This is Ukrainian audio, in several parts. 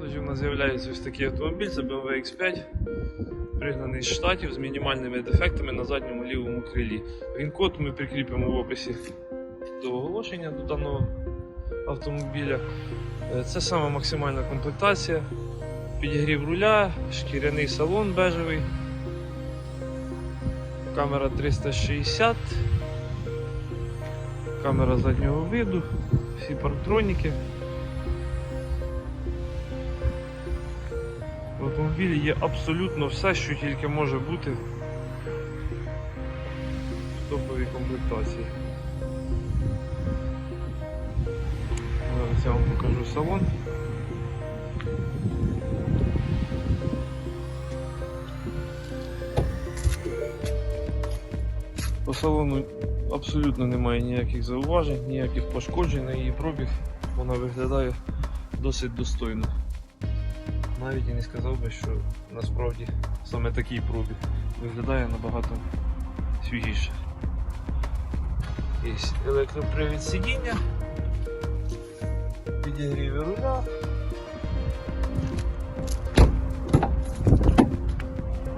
продажі у нас з'являється ось такий автомобіль, це BMW X5, пригнаний з штатів з мінімальними дефектами на задньому лівому крилі. Він-код ми прикріпимо в описі до оголошення до даного автомобіля. Е, Це саме максимальна комплектація. Підігрів руля, шкіряний салон бежевий, камера 360, камера заднього виду, всі парктроніки. Автомобілі є абсолютно все, що тільки може бути в топовій комплектації. Зараз я вам покажу салон. По салону абсолютно немає ніяких зауважень, ніяких пошкоджень її пробіг. Вона виглядає досить достойно. Навіть і не сказав би, що насправді саме такий пробіг виглядає набагато свіжіше. Є електропривід сидіння, підігріві руля.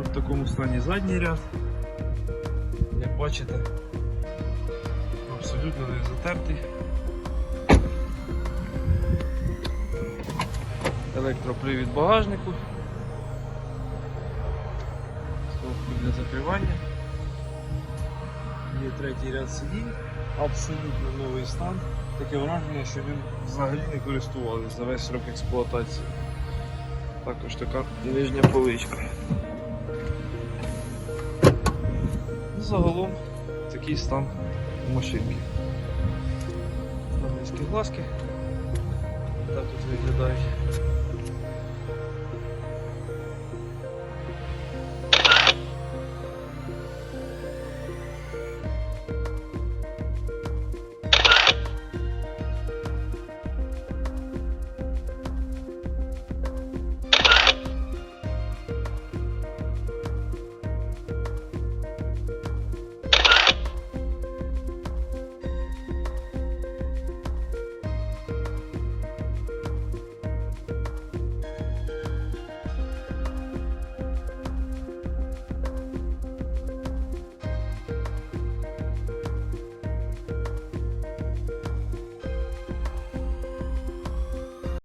В такому стані задній ряд. Як бачите, абсолютно не затертий. Електропривід багажнику. Стовпу для закривання. Є третій ряд сидінь. Абсолютно новий стан. Таке враження, що він взагалі не користувався за весь срок експлуатації. Також така нижня поличка. Загалом такий стан машинки. Там низькі глазки. Так тут виглядають.